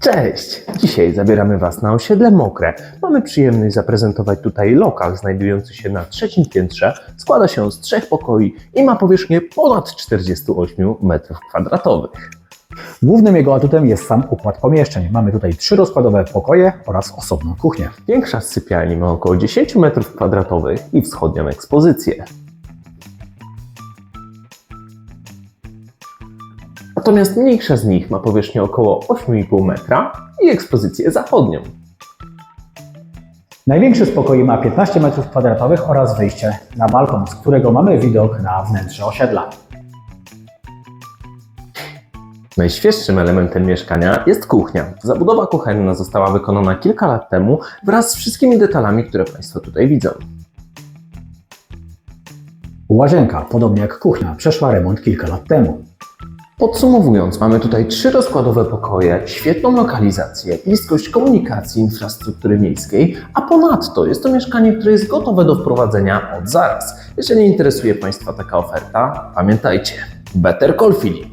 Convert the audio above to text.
Cześć! Dzisiaj zabieramy Was na osiedle Mokre. Mamy przyjemność zaprezentować tutaj lokal znajdujący się na trzecim piętrze. Składa się z trzech pokoi i ma powierzchnię ponad 48 m2. Głównym jego atutem jest sam układ pomieszczeń. Mamy tutaj trzy rozkładowe pokoje oraz osobną kuchnię. Większa z sypialni ma około 10 m2 i wschodnią ekspozycję. Natomiast mniejsza z nich ma powierzchnię około 8,5 metra i ekspozycję zachodnią. Największy z pokoi ma 15 m2 oraz wyjście na balkon, z którego mamy widok na wnętrze osiedla. Najświeższym elementem mieszkania jest kuchnia. Zabudowa kuchenna została wykonana kilka lat temu wraz z wszystkimi detalami, które Państwo tutaj widzą. Łazienka, podobnie jak kuchnia, przeszła remont kilka lat temu. Podsumowując, mamy tutaj trzy rozkładowe pokoje, świetną lokalizację, bliskość komunikacji, infrastruktury miejskiej, a ponadto jest to mieszkanie, które jest gotowe do wprowadzenia od zaraz. Jeżeli interesuje Państwa taka oferta, pamiętajcie, Better Call Filip.